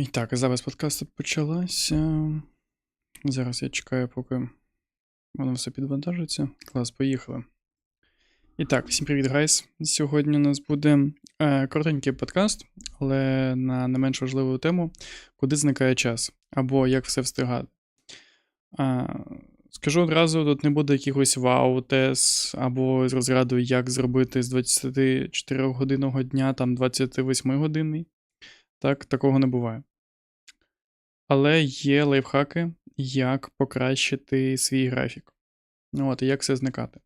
І так, запис подкасту почалася. Зараз я чекаю, поки воно все підвантажиться. Клас, поїхали. І так, всім привіт, гайс. Сьогодні у нас буде е, коротенький подкаст, але на не менш важливу тему, куди зникає час, або як все встигати. Скажу одразу: тут не буде якихось вау-тес, або з розряду, як зробити з 24 годинного дня там 28 годинний. Так, такого не буває. Але є лайфхаки, як покращити свій графік. От, і як все зникати.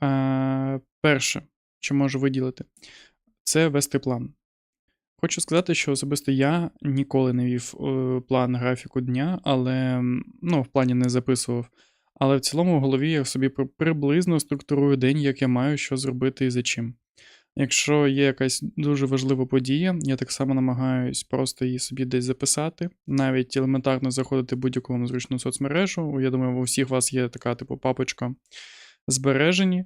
А, перше, що можу виділити, це вести план. Хочу сказати, що особисто я ніколи не вів е, план графіку дня, але ну, в плані не записував. Але в цілому в голові я собі приблизно структурую день, як я маю що зробити і за чим. Якщо є якась дуже важлива подія, я так само намагаюсь просто її собі десь записати, навіть елементарно заходити в будь-яку вам зручну соцмережу. Я думаю, у всіх вас є така, типу, папочка збережені,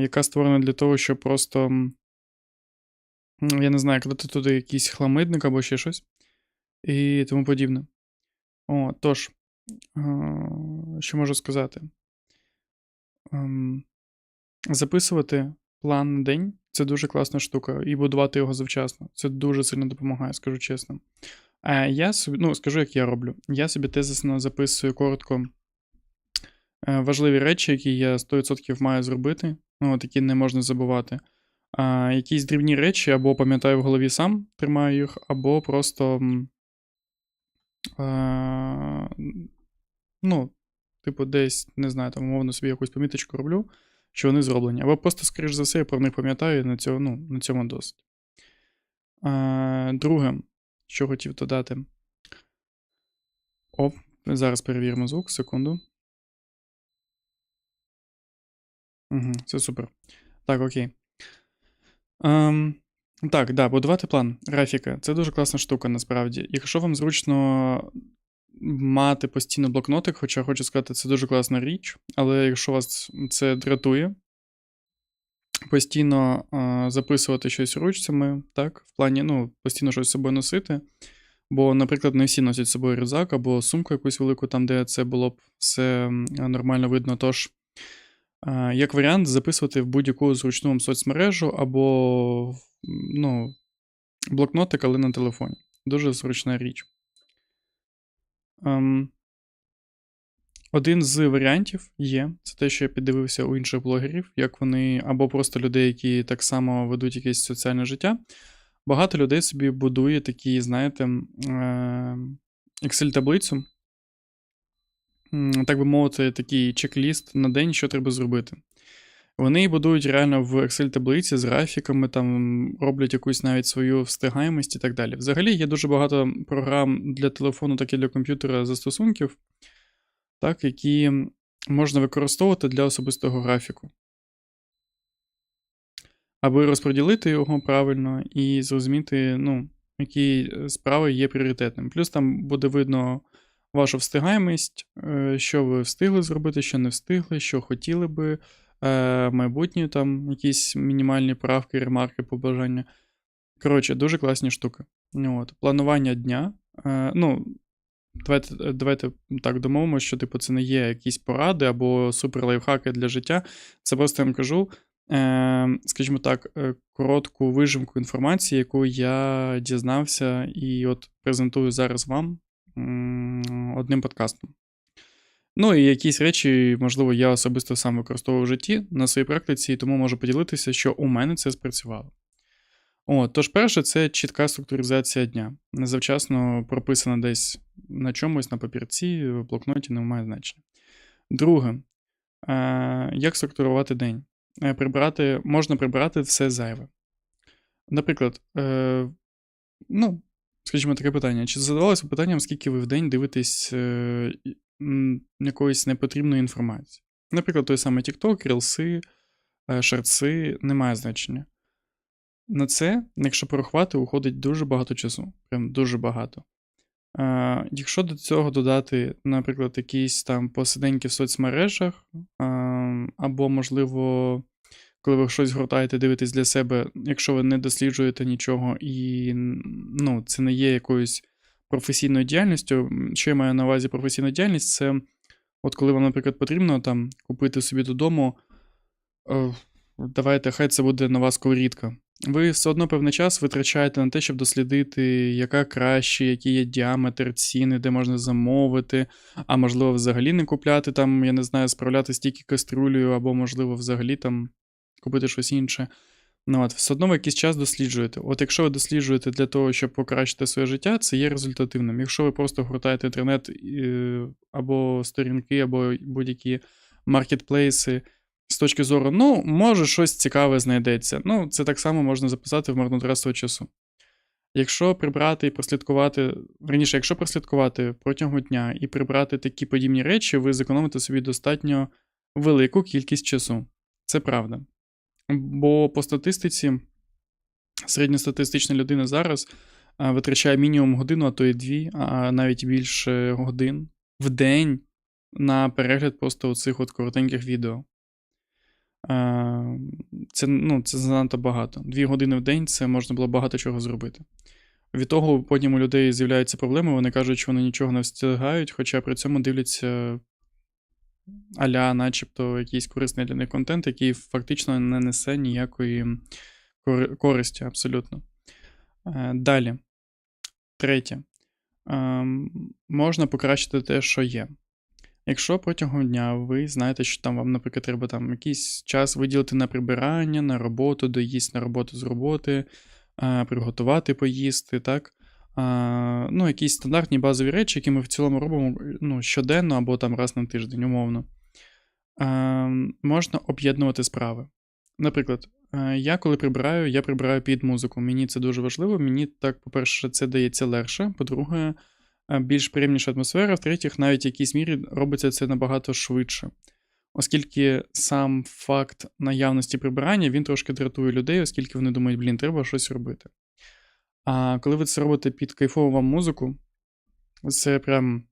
яка створена для того, щоб просто, я не знаю, кладати туди якийсь хламидник або ще щось і тому подібне. О, тож, що можу сказати? Ем, Записувати план на день це дуже класна штука, і будувати його завчасно. Це дуже сильно допомагає, скажу чесно. А я собі, ну, скажу, як я роблю. Я собі тезисно записую коротко е, важливі речі, які я 100% маю зробити, ну, от які не можна забувати. А, якісь дрібні речі, або пам'ятаю в голові сам, тримаю їх, або просто. А, ну, типу, десь, не знаю, там, умовно собі якусь поміточку роблю, що вони зроблені. Або просто, скоріш за все, я про них пам'ятаю, і на цьому, ну, на цьому досить. А, друге, що хотів додати. О, зараз перевіримо звук, секунду. Угу, це супер. Так, окей. Ем, так, да, будувати план графіка. Це дуже класна штука, насправді. Якщо вам зручно мати постійно блокнотик, хоча хочу сказати, це дуже класна річ, але якщо вас це дратує, постійно е, записувати щось ручцями, так, в плані, ну, постійно щось з собою носити. Бо, наприклад, не всі носять з собою рюкзак або сумку якусь велику, там, де це було б все нормально видно. Тож, як варіант, записувати в будь-яку зручну соцмережу або ну, блокнотик, але на телефоні. Дуже зручна річ. Ем, один з варіантів є, це те, що я піддивився у інших блогерів, як вони, або просто людей, які так само ведуть якесь соціальне життя. Багато людей собі будує такі, знаєте, е, Excel-таблицю, так би мовити, такий чек-ліст на день, що треба зробити. Вони будують реально в Excel-таблиці з графіками, там роблять якусь навіть свою встигаємість і так далі. Взагалі є дуже багато програм для телефону, так і для комп'ютера застосунків, так, які можна використовувати для особистого графіку. Аби розподілити його правильно і зрозуміти, ну, які справи є пріоритетними. Плюс там буде видно вашу встигаємість, е, що ви встигли зробити, що не встигли, що хотіли би, е, майбутні там якісь мінімальні правки, ремарки, побажання. Коротше, дуже класні штуки. От. Планування дня. Е, ну, давайте, давайте так домовимося, що типу, це не є якісь поради або супер лайфхаки для життя. Це просто я вам кажу, скажімо так, коротку вижимку інформації, яку я дізнався, і от презентую зараз вам одним подкастом. Ну і якісь речі, можливо, я особисто сам використовую в житті на своїй практиці, і тому можу поділитися, що у мене це спрацювало. О, тож, перше, це чітка структуризація дня. Завчасно прописана десь на чомусь, на папірці, в блокноті не має значення. Друге, е, як структурувати день? Е, Прибрати, можна прибрати все зайве. Наприклад, е, ну, скажімо, таке питання. Чи задавалося питанням, скільки ви в день дивитесь е, якоїсь непотрібної інформації? Наприклад, той самий TikTok, рілси, е, шарци, немає значення. На це, якщо порахувати, уходить дуже багато часу. Прям дуже багато. Е, якщо до цього додати, наприклад, якісь там посиденьки в соцмережах, е, або, можливо, коли ви щось гортаєте, дивитесь для себе, якщо ви не досліджуєте нічого і ну, це не є якоюсь професійною діяльністю. Що я маю на увазі професійна діяльність, це от коли вам, наприклад, потрібно там купити собі додому, е, давайте, хай це буде нова сковорідка. Ви все одно певний час витрачаєте на те, щоб дослідити, яка краще, який є діаметр, ціни, де можна замовити, а можливо, взагалі не купляти там, я не знаю, справлятися тільки каструлею, або, можливо, взагалі там купити щось інше. Ну, от, все одно ви якийсь час досліджуєте. От якщо ви досліджуєте для того, щоб покращити своє життя, це є результативним. Якщо ви просто гортаєте інтернет або сторінки, або будь-які маркетплейси з точки зору, ну, може, щось цікаве знайдеться. Ну, це так само можна записати в марнотратство часу. Якщо прибрати і прослідкувати, верніше, якщо прослідкувати протягом дня і прибрати такі подібні речі, ви зекономите собі достатньо велику кількість часу. Це правда. Бо по статистиці середньостатистична людина зараз витрачає мінімум годину, а то і дві, а навіть більше годин в день на перегляд просто оцих от коротеньких відео. Це, ну, це занадто багато. Дві години в день це можна було багато чого зробити. Від того потім у людей з'являються проблеми, вони кажуть, що вони нічого не встигають, хоча при цьому дивляться аля, начебто, якийсь корисний для них контент, який фактично не несе ніякої користі абсолютно. Е, Далі. Третє. Ем, Можна покращити те, що є. Якщо протягом дня ви знаєте, що там вам, наприклад, треба там якийсь час виділити на прибирання, на роботу, доїзд на роботу з роботи, е, приготувати поїсти, так? Ну, якісь стандартні базові речі, які ми в цілому робимо ну, щоденно або там раз на тиждень, умовно. Можна об'єднувати справи. Наприклад, я коли прибираю, я прибираю під музику. Мені це дуже важливо. Мені так, по-перше, це дається легше. По-друге, більш приємніша атмосфера. В-третіх, навіть в якійсь мірі робиться це набагато швидше. Оскільки сам факт наявності прибирання він трошки дратує людей, оскільки вони думають, блін, треба щось робити. А коли ви це робите під кайфову вам музику, це прям.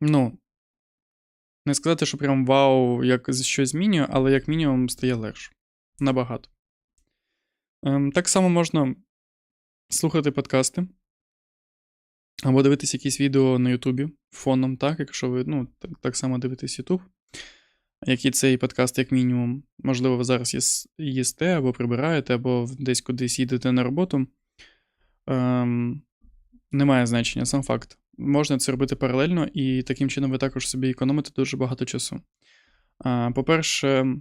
Ну, не сказати, що прям вау, як щось змінює, але як мінімум стає легше. Набагато. Ем, так само можна слухати подкасти. Або дивитись якісь відео на Ютубі фоном, так, якщо ви ну, так, само дивитесь Ютуб, як і цей подкаст, як мінімум. Можливо, ви зараз їсте, або прибираєте, або десь кудись їдете на роботу. Ем, немає значення, сам факт. Можна це робити паралельно, і таким чином ви також собі економите дуже багато часу. По-перше,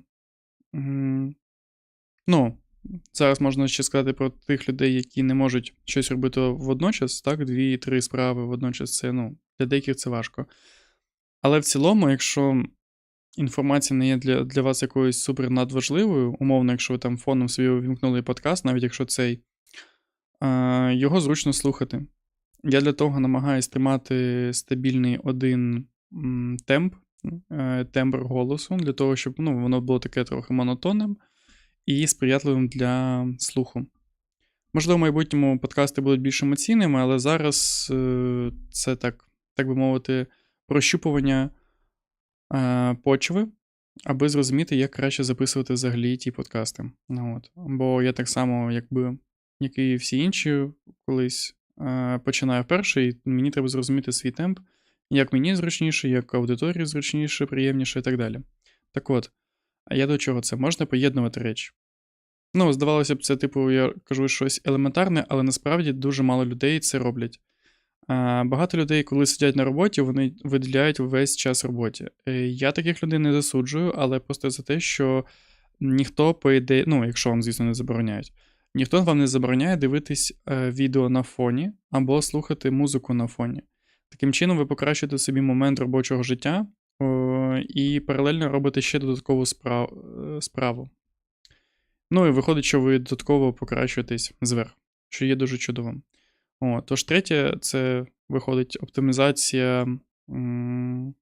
ну, зараз можна ще сказати про тих людей, які не можуть щось робити водночас, так, дві-три справи водночас, це, ну, для деяких це важко. Але в цілому, якщо інформація не є для, для вас якоюсь супер надважливою, умовно, якщо ви там фоном собі увімкнули подкаст, навіть якщо цей, а, його зручно слухати. Я для того намагаюсь тримати стабільний один темп, е, тембр голосу, для того, щоб ну, воно було таке трохи монотонним і сприятливим для слуху. Можливо, в майбутньому подкасти будуть більш емоційними, але зараз е, це так, так би мовити, прощупування е, почви, аби зрозуміти, як краще записувати взагалі ті подкасти. Ну, от. Бо я так само, якби, як і всі інші, колись е, починаю вперше, і мені треба зрозуміти свій темп, як мені зручніше, як аудиторії зручніше, приємніше і так далі. Так от, а я до чого це? Можна поєднувати речі. Ну, здавалося б, це, типу, я кажу щось елементарне, але насправді дуже мало людей це роблять. А, Багато людей, коли сидять на роботі, вони виділяють весь час роботі. Е, Я таких людей не засуджую, але просто за те, що ніхто, по ідеї, ну, якщо вам, звісно, не забороняють, ніхто вам не забороняє дивитись е, відео на фоні або слухати музику на фоні. Таким чином, ви покращуєте собі момент робочого життя і паралельно робите ще додаткову справ, е, справу. Ну і виходить, що ви додатково покращуєтесь зверху, що є дуже чудовим. О, тож третє, це виходить оптимізація м,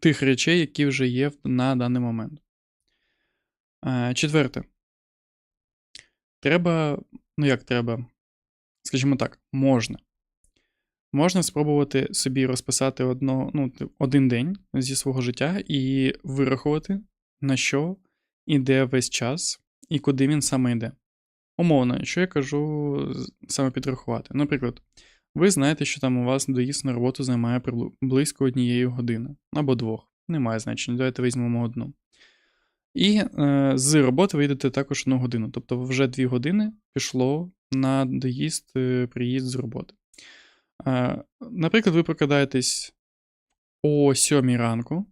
тих речей, які вже є на даний момент. Е, четверте. Треба, ну як треба, скажімо так, можна Можна спробувати собі розписати одно, ну, один день зі свого життя і вирахувати, на що іде весь час і куди він саме йде. Умовно, що я кажу саме підрахувати. Наприклад, ви знаєте, що там у вас доїзд на роботу займає близько однієї години або двох. Немає значення, давайте візьмемо одну. І е, з роботи ви йдете також одну годину. Тобто вже дві години пішло на доїзд, е, приїзд з роботи. Е, наприклад, ви прокидаєтесь о 7 ранку,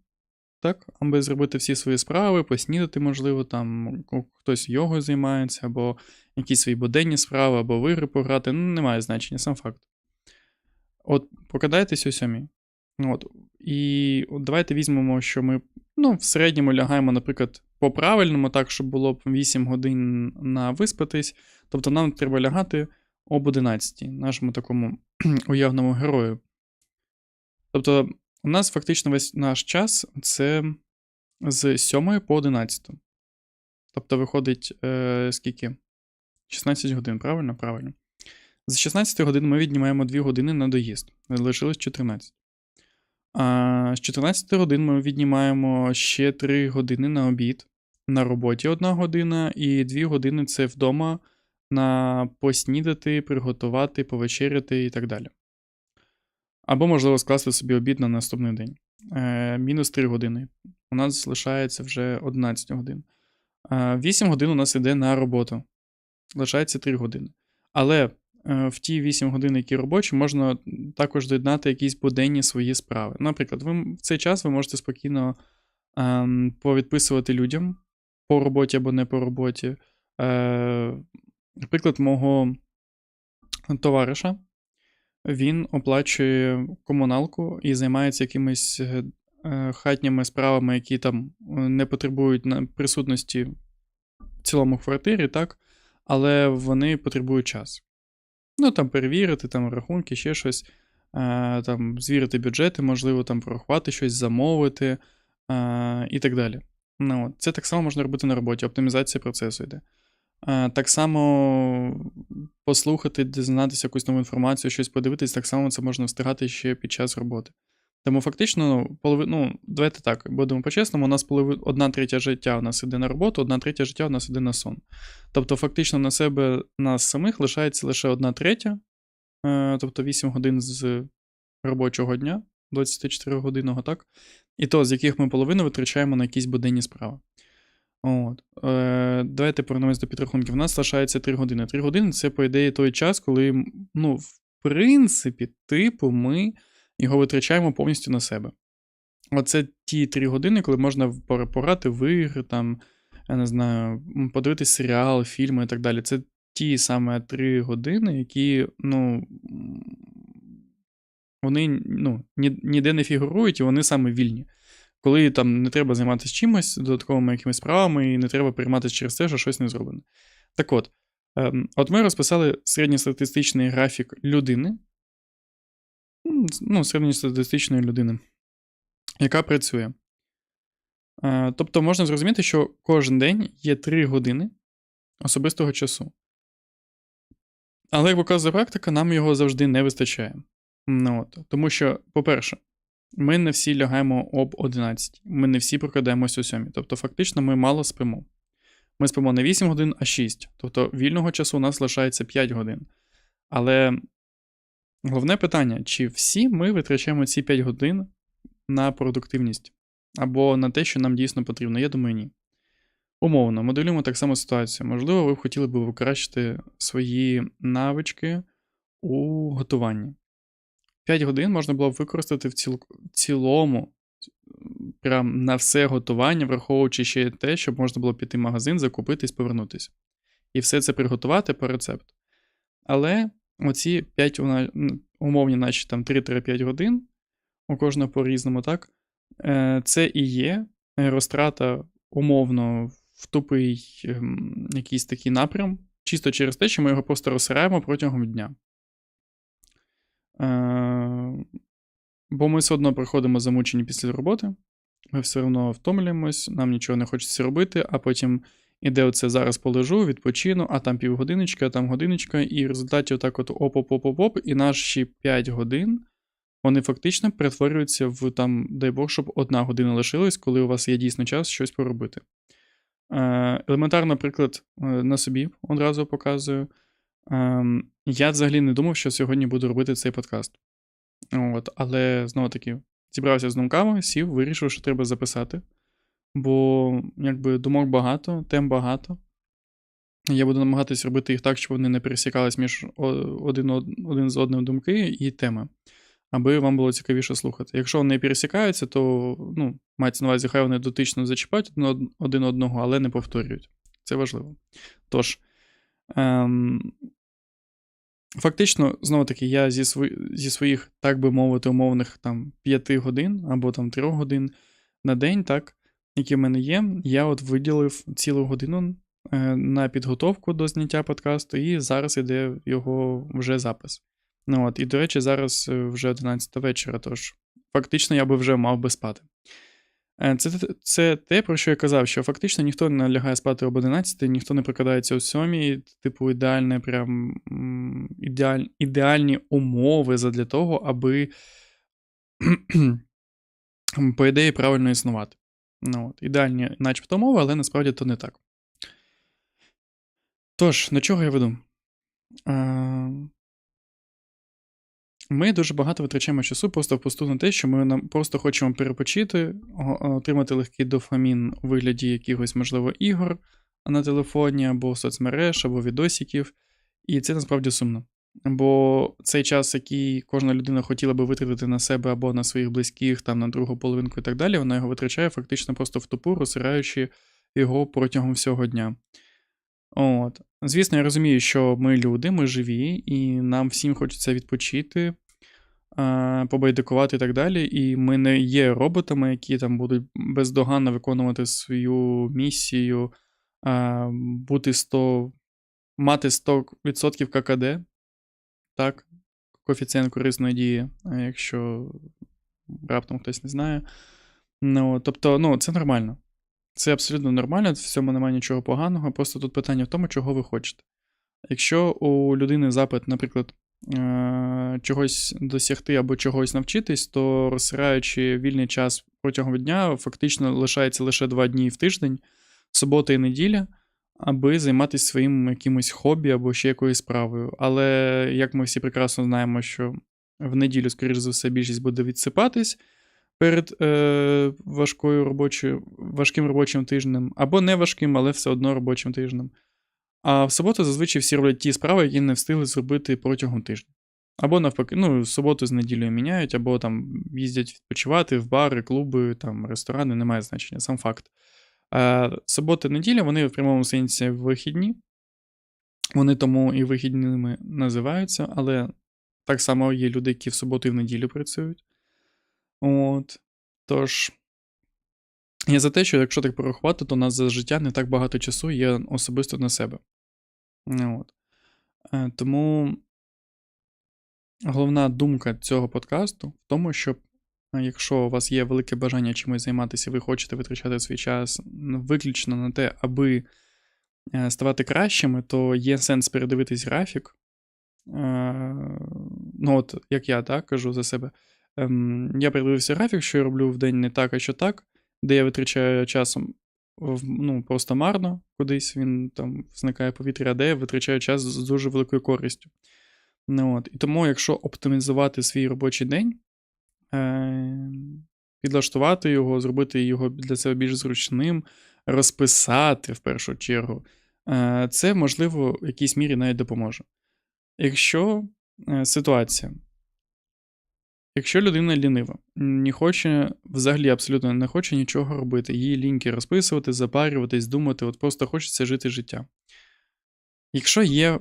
так, аби зробити всі свої справи, поснідати, можливо, там хтось йогою займається, або якісь свої буденні справи, або в ігри пограти. Ну, немає значення, сам факт. От прокидаєтесь о 7. От. І от давайте візьмемо, що ми ну, в середньому лягаємо, наприклад, по правильному, так, щоб було б 8 годин на виспатись. Тобто нам треба лягати об 11, нашому такому уявному герою. Тобто, у нас фактично весь наш час це з 7 по 11. Тобто, виходить, е, скільки? 16 годин, правильно? Правильно. З 16 годин ми віднімаємо 2 години на доїзд. Лишилось 14. А з 14 годин ми віднімаємо ще 3 години на обід. На роботі 1 година, і 2 години це вдома на поснідати, приготувати, повечеряти і так далі. Або, можливо, скласти собі обід на наступний день. Е, мінус 3 години. У нас залишається вже 11 годин. Е, 8 годин у нас йде на роботу. Лишається 3 години. Але е, в ті 8 годин, які робочі, можна також доєднати якісь буденні свої справи. Наприклад, ви в цей час ви можете спокійно ем, повідписувати людям по роботі або не по роботі. Е, Наприклад, мого товариша, він оплачує комуналку і займається якимись е, е, хатніми справами, які там е, не потребують присутності в цілому квартирі, так? Але вони потребують час. Ну, там перевірити, там рахунки, ще щось, там звірити бюджети, можливо, там порахувати щось, замовити і так далі. Ну. Це так само можна робити на роботі, оптимізація процесу йде. Е, Так само послухати, дізнатися якусь нову інформацію, щось подивитись, так само це можна встигати ще під час роботи. Тому фактично, ну, полови... ну, давайте так, будемо по-чесному, у нас полови... одна третя життя у нас іде на роботу, одна третя життя у нас іде на сон. Тобто, фактично, на себе нас самих лишається лише одна третя, е, тобто 8 годин з робочого дня, 24 годинного, так? І то, з яких ми половину витрачаємо на якісь буденні справи. От. Е, давайте повернемось до підрахунків. У нас залишається 3 години. 3 години це, по ідеї, той час, коли, ну, в принципі, типу, ми його витрачаємо повністю на себе. Оце ті 3 години, коли можна в- пора- в ігри, там, я не знаю, подивитись серіал, фільми і так далі. Це ті саме 3 години, які, ну. Вони ну, ні- ніде не фігурують, і вони саме вільні коли там не треба займатися чимось, додатковими якимись справами, і не треба перейматися через те, що щось не зроблено. Так от, ем, от ми розписали середньостатистичний графік людини, ну, середньостатистичної людини, яка працює. Е, тобто можна зрозуміти, що кожен день є 3 години особистого часу. Але, як показує практика, нам його завжди не вистачає. Ну, от. Тому що, по-перше, ми не всі лягаємо об 11, ми не всі прокидаємось о 7. Тобто, фактично, ми мало спимо. Ми спимо не 8 годин, а 6. Тобто вільного часу у нас лишається 5 годин. Але головне питання: чи всі ми витрачаємо ці 5 годин на продуктивність або на те, що нам дійсно потрібно? Я думаю, ні. Умовно, моделюємо так само ситуацію. Можливо, ви б хотіли б покращити свої навички у готуванні. 5 годин можна було б використати в ціл... цілому, прям на все готування, враховуючи ще те, щоб можна було піти в магазин, закупитись, повернутися. І все це приготувати по рецепту. Але оці 5 умовні, наче там 3-5 годин, у кожного по-різному, так? Е, Це і є розтрата умовно в тупий ем, якийсь такий напрям, чисто через те, що ми його просто розсираємо протягом дня. Бо ми все одно приходимо замучені після роботи, ми все одно втомлюємось, нам нічого не хочеться робити, а потім іде оце зараз полежу, відпочину, а там півгодиночка, а там годиночка, і в результаті отак от оп-оп-оп-оп, і наші 5 годин вони фактично перетворюються в там, дай Бог, щоб одна година лишилась, коли у вас є дійсно час щось поробити. Е, Елементарно, приклад е, на собі одразу показую. Е, я взагалі не думав, що сьогодні буду робити цей подкаст. От, Але знову таки, зібрався з думками, сів, вирішив, що треба записати. Бо, якби, думок багато, тем багато. Я буду намагатись робити їх так, щоб вони не пересікались між один, один з одним думки і теми, аби вам було цікавіше слухати. Якщо вони пересікаються, то ну, мається на увазі, хай вони дотично зачіпають один одного, але не повторюють. Це важливо. Тож, ем, фактично, знову таки, я зі зі своїх, так би мовити, умовних там 5 годин або там 3 годин на день, так, які в мене є, я от виділив цілу годину е, на підготовку до зняття подкасту, і зараз іде його вже запис. Ну от, І, до речі, зараз е, вже 11 вечора, тож фактично я би вже мав би спати. Е, це це те, про що я казав, що фактично ніхто не лягає спати об 11, ніхто не прокидається о 7, типу, ідеальне, прям, ідеаль, ідеальні умови для того, аби, по ідеї, правильно існувати. Ну, от, Ідеальні, начебто, умови, але насправді то не так. Тож, на чого я веду? Ми дуже багато витрачаємо часу просто впусту на те, що ми нам просто хочемо перепочити, отримати легкий дофамін у вигляді якихось, можливо, ігор на телефоні, або соцмереж, або відосиків. І це насправді сумно. Бо цей час, який кожна людина хотіла би витратити на себе або на своїх близьких, там на другу половинку і так далі, вона його витрачає фактично просто в тупу, розсираючи його протягом всього дня. От. Звісно, я розумію, що ми люди, ми живі, і нам всім хочеться відпочити, побайдикувати і так далі. І ми не є роботами, які там будуть бездоганно виконувати свою місію, бути 100, мати 100% ККД, так, коефіцієнт корисної дії, якщо раптом хтось не знає. Ну, Тобто, ну, це нормально. Це абсолютно нормально, в цьому немає нічого поганого. Просто тут питання в тому, чого ви хочете. Якщо у людини запит, наприклад, е, чогось досягти або чогось навчитись, то розсираючи вільний час протягом дня, фактично лишається лише два дні в тиждень, субота і неділя, аби займатися своїм якимось хобі або ще якоюсь справою. Але як ми всі прекрасно знаємо, що в неділю, скоріш за все, більшість буде відсипатись перед е, важкою робочою, важким робочим тижнем, або не важким, але все одно робочим тижнем. А в суботу зазвичай всі роблять ті справи, які не встигли зробити протягом тижня. Або навпаки, ну, суботу з неділею міняють, або там їздять відпочивати в бари, клуби, там, ресторани, немає значення, сам факт. А Субота неділя, вони в прямому сенсі вихідні. Вони тому і вихідними називаються, але так само є люди, які в суботу і в неділю працюють. От. Тож, я за те, що якщо так порахувати, то у нас за життя не так багато часу є особисто на себе. От. Е, тому головна думка цього подкасту в тому, що е, якщо у вас є велике бажання чимось займатися, ви хочете витрачати свій час виключно на те, аби е, ставати кращими, то є сенс передивитись графік. Ну, от, як я так кажу за себе. Ем, Я передивився графік, що я роблю в день не так, а що так, де я витрачаю часом ну, просто марно кудись, він там зникає повітря, а де я витрачаю час з дуже великою користю. Ну, от. І тому, якщо оптимізувати свій робочий день, е, підлаштувати його, зробити його для себе більш зручним, розписати в першу чергу, е, це, можливо, в якійсь мірі навіть допоможе. Якщо е, ситуація. Якщо людина лінива, не хоче, взагалі абсолютно не хоче нічого робити, їй ліньки розписувати, запарюватись, думати, от просто хочеться жити життя. Якщо є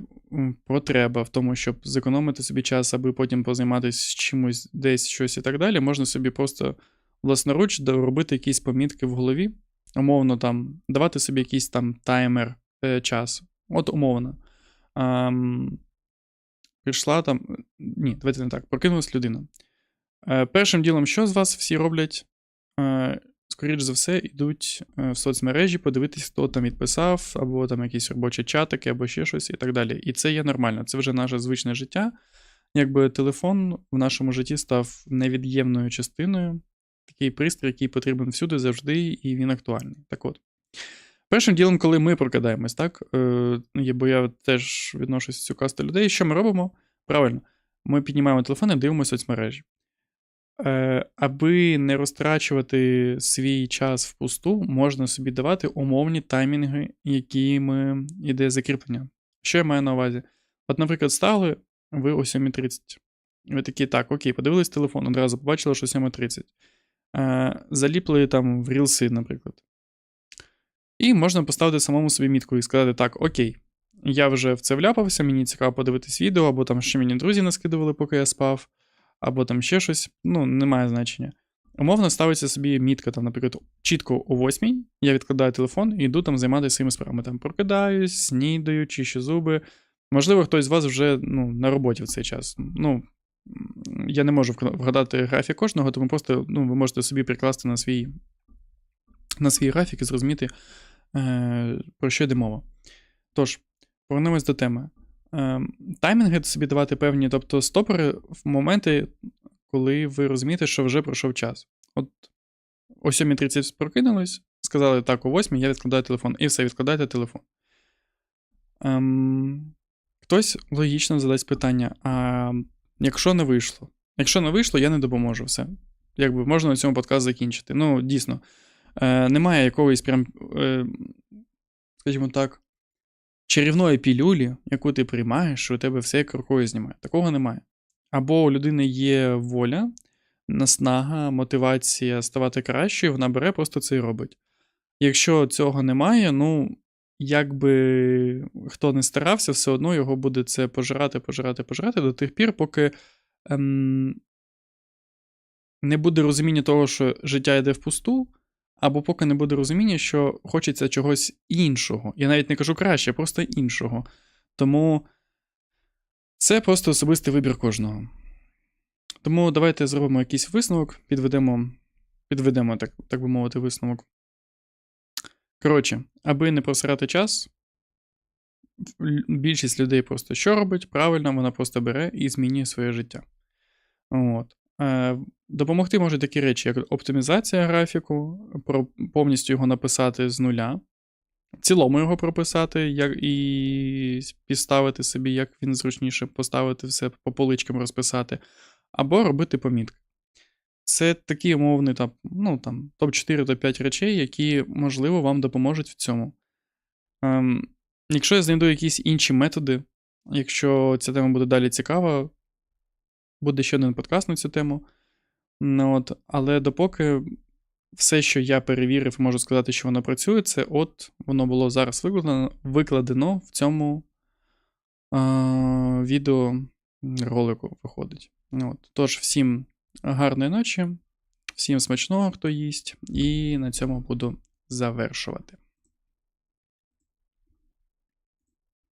потреба в тому, щоб зекономити собі час, аби потім позайматися чимось десь щось і так далі, можна собі просто власноруч робити якісь помітки в голові, умовно там, давати собі якийсь там таймер е, часу. От умовно. Ем, Прийшла там. Ні, давайте не так, прокинулась людина. Е, першим ділом, що з вас всі роблять? Е, скоріш за все, йдуть е, в соцмережі подивитись, хто там відписав, або там якісь робочі чатики, або ще щось і так далі. І це є нормально, це вже наше звичне життя. Якби телефон в нашому житті став невід'ємною частиною, такий пристрій, який потрібен всюди завжди, і він актуальний. Так от. Першим ділом, коли ми прокидаємось, так? Е, бо я теж відношусь цю касту людей. Що ми робимо? Правильно, ми піднімаємо телефон і дивимося соцмережі. Е, аби не розтрачувати свій час впусту, можна собі давати умовні таймінги, якими йде закріплення. Що я маю на увазі? От, наприклад, стали ви о 7.30. Ви такі, так, окей, подивились телефон, одразу побачили, що 7.30. Е, заліпли там в рілси, наприклад. І можна поставити самому собі мітку і сказати: так, окей, я вже в це вляпався, мені цікаво подивитись відео, або там ще мені друзі наскидували, поки я спав, або там ще щось. Ну, немає значення. Умовно ставиться собі мітка, там, наприклад, чітко о 8 я відкладаю телефон і йду там займатися своїми справами. Там прокидаюсь, снідаю, чищу зуби. Можливо, хтось з вас вже ну, на роботі в цей час. Ну, я не можу вгадати графік кожного, тому просто ну, ви можете собі прикласти на свій, на свій графік і зрозуміти, е, про що йде мова. Тож, повернемось до теми. Е, таймінги собі давати певні, тобто стопори в моменти, коли ви розумієте, що вже пройшов час. От о 7.30 прокинулись, сказали, так, о 8 я відкладаю телефон. І все, відкладайте телефон. Ем, хтось логічно задасть питання: а якщо не вийшло? Якщо не вийшло, я не допоможу. Все. Якби можна на цьому подкаст закінчити. Ну, дійсно, е, немає якоїсь прям, е, скажімо так, чарівної пілюлі, яку ти приймаєш, у тебе все як рукою знімає. Такого немає. Або у людини є воля, наснага, мотивація ставати кращою, вона бере, просто це і робить. Якщо цього немає, ну, як би хто не старався, все одно його буде це пожирати, пожирати, пожирати до тих пір, поки ем, не буде розуміння того, що життя йде впусту, або поки не буде розуміння, що хочеться чогось іншого. Я навіть не кажу краще, просто іншого. Тому це просто особистий вибір кожного. Тому давайте зробимо якийсь висновок, підведемо, підведемо так, так би мовити, висновок. Коротше, аби не просирати час, більшість людей просто що робить? Правильно, вона просто бере і змінює своє життя. От. Допомогти можуть такі речі, як оптимізація графіку, повністю його написати з нуля, в цілому його прописати, як, і підставити собі, як він зручніше поставити все по поличкам розписати, або робити помітки. Це такі умовні там, ну, там, топ-4 топ-5 речей, які, можливо, вам допоможуть в цьому. Ем, якщо я знайду якісь інші методи, якщо ця тема буде далі цікава, буде ще один подкаст на цю тему. Ну, от, але допоки все, що я перевірив, можу сказати, що воно працює, це от воно було зараз викладено, викладено в цьому е, відео виходить. Ну, От. Тож, всім гарної ночі, всім смачного, хто їсть, і на цьому буду завершувати.